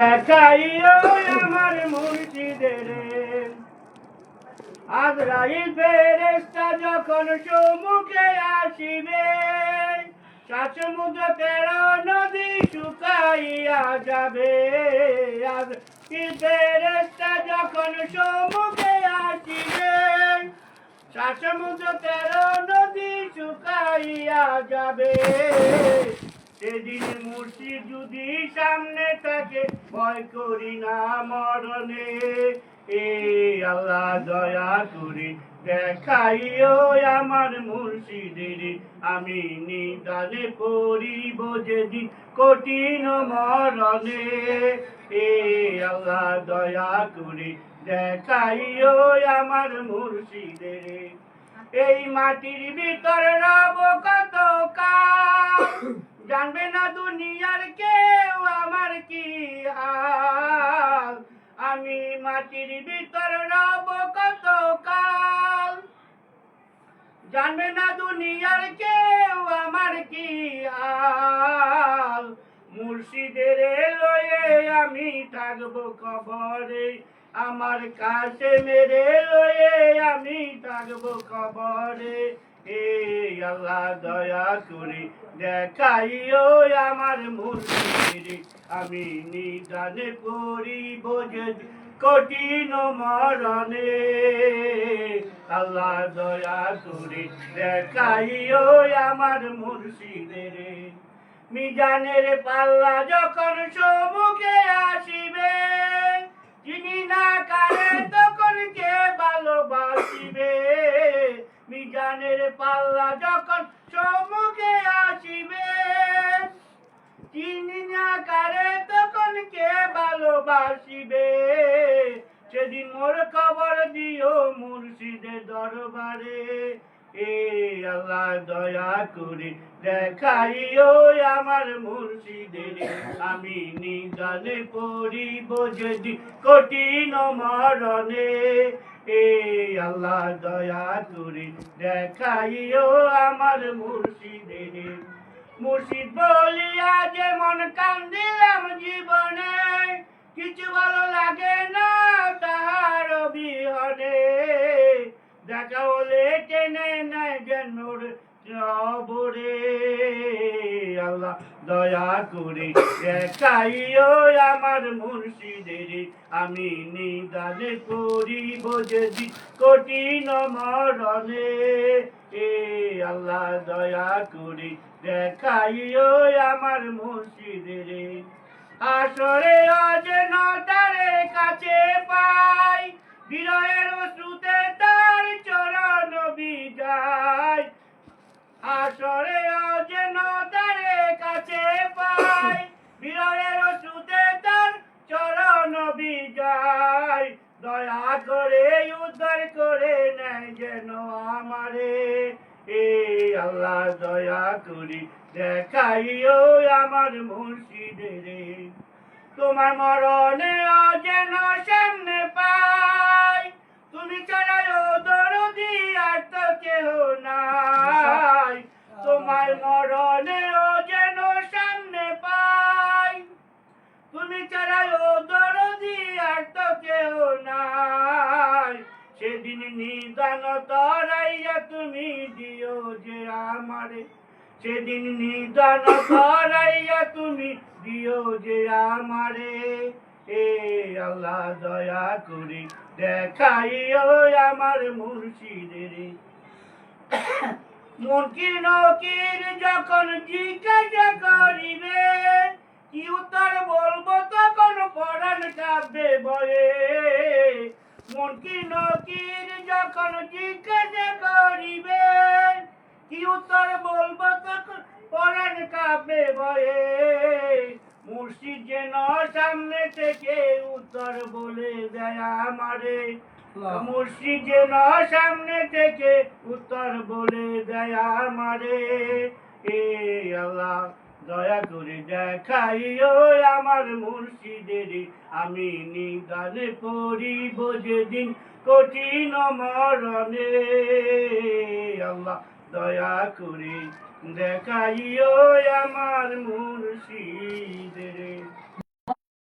আমার মুর্শিদের আজরাইল ফেরেস্তা যখন সম্মুখে আসিবে, সাত সমুদ্র তেরো নদী শুকাইয়া যাবে। আজ ফেরেস্তা যখন সম্মুখে আসিবে, সাত সমুদ্র তেরো নদী শুকাইয়া যাবে। সেদিন মূর্তি যদি সামনে থাকে, ভয় করি না মরণে। এ আল্লাহ দয়া করি দেখাইও আমার মুর্শিদের। আমি নিদানে পড়িব যেদিন কঠিন মরণে। এ আল্লাহ দয়া করি দেখাইও আমার মুর্শিদের। এই মাটির ভিতর রব কত জানবে না দুনিয়ার কেউ আমার কি হাল। আমি মাটির ভিতর রব কত কাল। জানবে না দুনিয়ার কেউ আমার কি হাল। মুর্শিদের লয়ে আমি থাকব কবরে। আমার কাছে মেরে লয়ে আমি থাকব কবরে। এ আল্লাহ, দয়া করে দেখাইও আমার মুর্শিদের আমি নিদানে পড়িব যদি কঠিন মরণে। আল্লাহ, দয়া করে দেখাইও আমার মুর্শিদের মিজানের পাল্লা যখন সম্মুখে মিজানের পাল্লা যখন সম্মুখে আসিবে, চিনি না কারে তখন কে ভালোবাসিবে? সেদিন মোর খবর দিও মুর্শিদের দরবারে, এ আল্লাহ দয়া করে দেখাইও আমার মুর্শিদের। আমি নিদানে পড়িব যদি কঠিন মরণে এ আল্লাহ দয়া করে দেখাইও আমার মুর্শিদের। মুর্শিদ বলিয়া যেমন কান্দিলাম জীবনে, কিছু ভালো লাগে না তাহার বিহনে দেখা হলে টেনে নেয় যেন জবরে আল্লাহ, দয়া করে দেখাইও আমার মুর্শিদের। আমি নিদানে করিব যদি কঠিন মরণে। এ আল্লাহ, দয়া করে দেখাইও আমার মুর্শিদের। আসরে অজেন তারে কাছে পাই বিরহের বিজায় দয়া করে উদ্ধার করে নেয় যেন আমারে। এ আল্লাহ দয়া করি, দেখাইও আমার মুর্শিদের। তোমার মরণে যেন সামনে পাই, তুমি ছাড়াও দরদি তো নাই। সেদিন নিদান তরাইয়া তুমি দিও যে আমারে। সেদিন নিদান তরাইয়া তুমি দিও যে আমারে। এ আল্লাহ দয়া করি দেখাইও আমার মুর্শিদের। মুরকি নকির যখন জিজ্ঞাসা করিবে কাঁদবে বয়ে মুরকি নকির যখন জিজ্ঞাসা করিবে কি উত্তর বলব তখন পড়ান কাঁদবে বয়ে মুর্শিদ যেন সামনে থেকে উত্তর বলে দেয় আমারে। মুর্শিদ যেন সামনে থেকে উত্তর বলে দেয় আমারে। এ আল্লাহ দয়া করে দেখাইও আমার মুর্শিদের, আমি নিদানে পড়িব যেদিন কঠিন মরণে। আল্লাহ, দয়া করে দেখাইও আমার মুর্শিদের।